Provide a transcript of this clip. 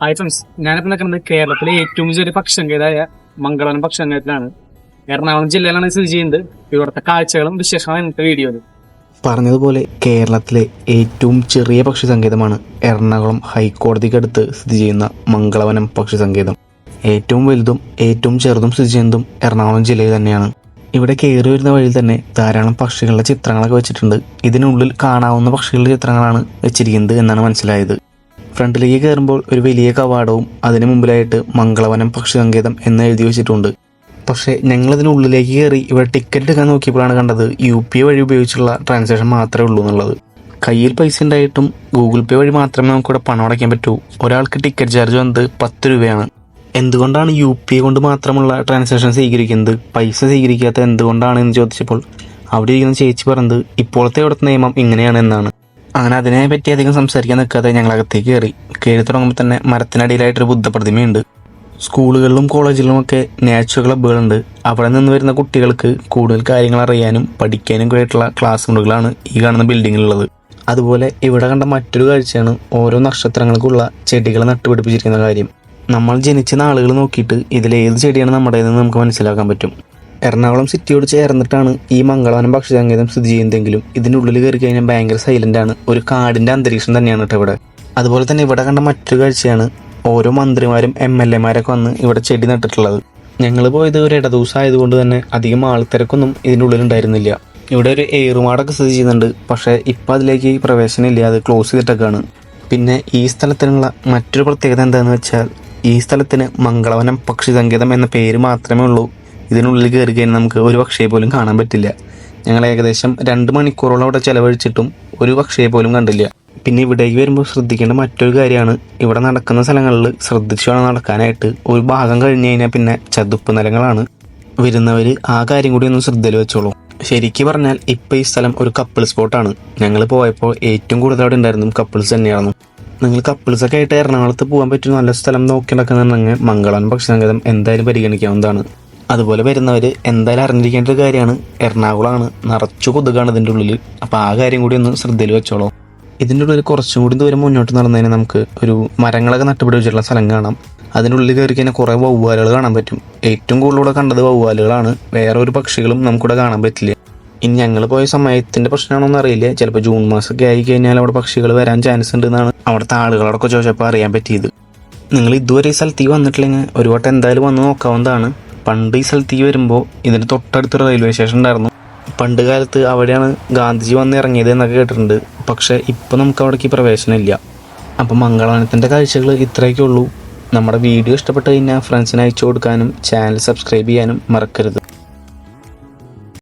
Hi friends ഞാനിപ്പോൾ നിൽക്കുന്നത് കേരളത്തിലെ ഏറ്റവും ചെറിയ പക്ഷങ്കേതായ മംഗളവനം പക്ഷങ്കേതത്തിലാണ് എറണാകുളം ജില്ലയിലാണ് സ്ഥിതി ചെയ്യുന്നത്. ഇവിടുത്തെ കാഴ്ചകളും വിശേഷങ്ങളും ഇന്നത്തെ വീഡിയോയിൽ പറഞ്ഞതുപോലെ കേരളത്തിലെ ഏറ്റവും ചെറിയ പക്ഷി സങ്കേതമാണ് എറണാകുളം ഹൈക്കോടതിക്കടുത്ത് സ്ഥിതി ചെയ്യുന്ന മംഗളവനം പക്ഷി സങ്കേതം ഏറ്റവും വലുതും ഏറ്റവും ചെറുതും സ്ഥിതി ചെയ്യുന്നതും എറണാകുളം ജില്ലയിൽ തന്നെയാണ്. ഇവിടെ കയറി വരുന്ന വഴിയിൽ തന്നെ ധാരാളം പക്ഷികളുടെ ചിത്രങ്ങളൊക്കെ വെച്ചിട്ടുണ്ട്. ഇതിനുള്ളിൽ കാണാവുന്ന പക്ഷികളുടെ ചിത്രങ്ങളാണ് വെച്ചിരിക്കുന്നത് എന്നാണ് മനസ്സിലായത്. ഫ്രണ്ടിലേക്ക് കയറുമ്പോൾ ഒരു വലിയ കവാടവും അതിനു മുമ്പിലായിട്ട് മംഗളവനം പക്ഷി സങ്കേതം എന്ന് എഴുതി വെച്ചിട്ടുണ്ട്. പക്ഷേ ഞങ്ങൾ ഇതിനുള്ളിലേക്ക് കയറി ഇവിടെ ടിക്കറ്റ് എടുക്കാൻ നോക്കിയപ്പോഴാണ് കണ്ടത് യു പി വഴി ഉപയോഗിച്ചുള്ള ട്രാൻസാക്ഷൻ മാത്രമേ ഉള്ളൂ എന്നുള്ളത്. കയ്യിൽ പൈസ ഉണ്ടായിട്ടും ഗൂഗിൾ പേ വഴി മാത്രമേ നമുക്കിവിടെ പണം അടയ്ക്കാൻ പറ്റൂ. ഒരാൾക്ക് ടിക്കറ്റ് ചാർജ് വന്നത് പത്ത് രൂപയാണ്. എന്തുകൊണ്ടാണ് യു പി കൊണ്ട് മാത്രമുള്ള ട്രാൻസാക്ഷൻ സ്വീകരിക്കുന്നത്? പൈസ സ്വീകരിക്കാത്ത എന്തുകൊണ്ടാണ് എന്ന് ചോദിച്ചപ്പോൾ അവിടെ ഇരിക്കുന്ന ചേച്ചി പറഞ്ഞത് ഇപ്പോഴത്തെ ഇവിടുത്തെ നിയമം ഇങ്ങനെയാണ് എന്നാണ്. അങ്ങനെ അതിനെ പറ്റി അധികം സംസാരിക്കാൻ നിൽക്കാതെ ഞങ്ങൾ അകത്തേക്ക് കയറി. കയറി തുടങ്ങുമ്പോൾ തന്നെ മരത്തിനടിയിലായിട്ടൊരു ബുദ്ധപ്രതിമയുണ്ട്. സ്കൂളുകളിലും കോളേജിലും ഒക്കെ നാച്ചുറൽ ക്ലബ്ബുകളുണ്ട്. അവിടെ നിന്ന് വരുന്ന കുട്ടികൾക്ക് കൂടുതൽ കാര്യങ്ങൾ അറിയാനും പഠിക്കാനും കൂടിയിട്ടുള്ള ക്ലാസ് മുറികളാണ് ഈ കാണുന്ന ബിൽഡിങ്ങിലുള്ളത്. അതുപോലെ ഇവിടെ കണ്ട മറ്റൊരു കാഴ്ചയാണ് ഓരോ നക്ഷത്രങ്ങൾക്കുള്ള ചെടികൾ നട്ടുപിടിപ്പിച്ചിരിക്കുന്ന കാര്യം. നമ്മൾ ജനിച്ച നാളുകൾ നോക്കിയിട്ട് ഇതിലേത് ചെടിയാണ് നമ്മുടേതെന്ന് നമുക്ക് മനസ്സിലാക്കാൻ പറ്റും. എറണാകുളം സിറ്റിയോട് ചേർന്നിട്ടാണ് ഈ മംഗളവനം സങ്കേതം സ്ഥിതി ചെയ്യുന്നതെങ്കിലും ഇതിനുള്ളിൽ കയറി കഴിഞ്ഞാൽ ഭയങ്കര സൈലന്റ് ആണ്. ഒരു കാടിന്റെ അന്തരീക്ഷം തന്നെയാണ് കേട്ടോ ഇവിടെ. അതുപോലെ തന്നെ ഇവിടെ കണ്ട മറ്റൊരു കാഴ്ചയാണ് ഓരോ മന്ത്രിമാരും എം എൽ എമാരൊക്കെ വന്ന് ഇവിടെ ചെടി നട്ടിട്ടുള്ളത്. ഞങ്ങൾ പോയത് ഒരു ഇടദിവസം ആയതുകൊണ്ട് തന്നെ അധികം ആൾത്തിരക്കൊന്നും ഇതിന്റെ ഉള്ളിൽ ഉണ്ടായിരുന്നില്ല. ഇവിടെ ഒരു ഏറുമാടൊക്കെ സ്ഥിതി ചെയ്യുന്നുണ്ട്. പക്ഷേ ഇപ്പം അതിലേക്ക് പ്രവേശനം ഇല്ല. അത് ക്ലോസ് ചെയ്തിട്ടൊക്കെയാണ്. പിന്നെ ഈ സ്ഥലത്തിനുള്ള മറ്റൊരു പ്രത്യേകത എന്താണെന്ന് വെച്ചാൽ ഈ സ്ഥലത്തിന് മംഗളവനം പക്ഷി സങ്കേതം എന്ന പേര് മാത്രമേ ഉള്ളൂ. ഇതിനുള്ളിൽ കയറി കഴിഞ്ഞാൽ നമുക്ക് ഒരു പക്ഷിയെ പോലും കാണാൻ പറ്റില്ല. ഞങ്ങൾ ഏകദേശം രണ്ട് മണിക്കൂറോളം അവിടെ ചെലവഴിച്ചിട്ടും ഒരു പക്ഷിയെ പോലും കണ്ടില്ല. പിന്നെ ഇവിടേക്ക് വരുമ്പോൾ ശ്രദ്ധിക്കേണ്ട മറ്റൊരു കാര്യമാണ് ഇവിടെ നടക്കുന്ന സ്ഥലങ്ങളിൽ ശ്രദ്ധിച്ചു വേണം നടക്കാനായിട്ട്. ഒരു ഭാഗം കഴിഞ്ഞ് കഴിഞ്ഞാൽ പിന്നെ ചതുപ്പ് നിലങ്ങളാണ്. വരുന്നവർ ആ കാര്യം കൂടി ഒന്ന് ശ്രദ്ധയിൽ വെച്ചോളൂ. ശരിക്ക് പറഞ്ഞാൽ ഇപ്പോൾ ഈ സ്ഥലം ഒരു കപ്പിൾ സ്പോട്ടാണ് ഞങ്ങൾ പോയപ്പോൾ ഏറ്റവും കൂടുതൽ അവിടെ ഉണ്ടായിരുന്നു കപ്പിൾസ് തന്നെയായിരുന്നു. നിങ്ങൾ കപ്പിൾസൊക്കെ ആയിട്ട് എറണാകുളത്ത് പോകാൻ പറ്റിയ നല്ല സ്ഥലം നോക്കി നടക്കുന്നുണ്ടെങ്കിൽ മംഗളം പക്ഷി സങ്കേതം എന്തായാലും പരിഗണിക്കാവുന്നതാണ്. അതുപോലെ വരുന്നവർ എന്തായാലും അറിഞ്ഞിരിക്കേണ്ട ഒരു കാര്യമാണ്. എറണാകുളമാണ്. നിറച്ചു കൊതുകാണ് ഇതിന്റെ ഉള്ളിൽ അപ്പോൾ ആ കാര്യം കൂടി ഒന്ന് ശ്രദ്ധയിൽ വെച്ചോളൂ. ഇതിന്റെ ഉള്ളിൽ കുറച്ചും കൂടി ദൂരം മുന്നോട്ട് നടന്നതിന് നമുക്ക് ഒരു മരങ്ങളൊക്കെ നട്ടുപിടിപ്പിച്ചിട്ടുള്ള സ്ഥലം കാണാം. അതിനുള്ളിൽ കയറി കഴിഞ്ഞാൽ കുറേ വവ്വാലുകൾ കാണാൻ പറ്റും. ഏറ്റവും കൂടുതൽ ഇവിടെ കണ്ടത് വവ്വാലുകളാണ്. വേറെ ഒരു പക്ഷികളും നമുക്കിവിടെ കാണാൻ പറ്റില്ല. ഇനി ഞങ്ങൾ പോയ സമയത്തിന്റെ പ്രശ്നമാണോന്ന് അറിയില്ല. ചിലപ്പോൾ ജൂൺ മാസമൊക്കെ ആയി കഴിഞ്ഞാൽ അവിടെ പക്ഷികൾ വരാൻ ചാൻസ് ഉണ്ട് എന്നാണ് അവിടുത്തെ ആളുകളോടൊക്കെ ചോദിച്ചപ്പോൾ അറിയാൻ പറ്റിയത്. നിങ്ങൾ ഇതുവരെ ഈ സ്ഥലത്തേക്ക് വന്നിട്ടില്ലെങ്കിൽ ഒരു വട്ടം എന്തായാലും വന്ന് നോക്കാവുന്നതാണ്. പണ്ട് ഈ സ്ഥലത്തേക്ക് വരുമ്പോൾ ഇതിന് തൊട്ടടുത്തൊരു റെയിൽവേ സ്റ്റേഷൻ ഉണ്ടായിരുന്നു. പണ്ട് കാലത്ത് അവിടെയാണ് ഗാന്ധിജി വന്ന് ഇറങ്ങിയത് എന്നൊക്കെ കേട്ടിട്ടുണ്ട്. പക്ഷേ ഇപ്പോൾ നമുക്ക് അവിടേക്ക് പ്രവേശനമില്ല അപ്പോൾ മംഗളവനത്തിന്റെ കാഴ്ചകൾ ഇത്രയൊക്കെ ഉള്ളൂ. നമ്മുടെ വീഡിയോ ഇഷ്ടപ്പെട്ട് കഴിഞ്ഞാൽ ഫ്രണ്ട്സിന് അയച്ചു കൊടുക്കാനും ചാനൽ സബ്സ്ക്രൈബ് ചെയ്യാനും മറക്കരുത്.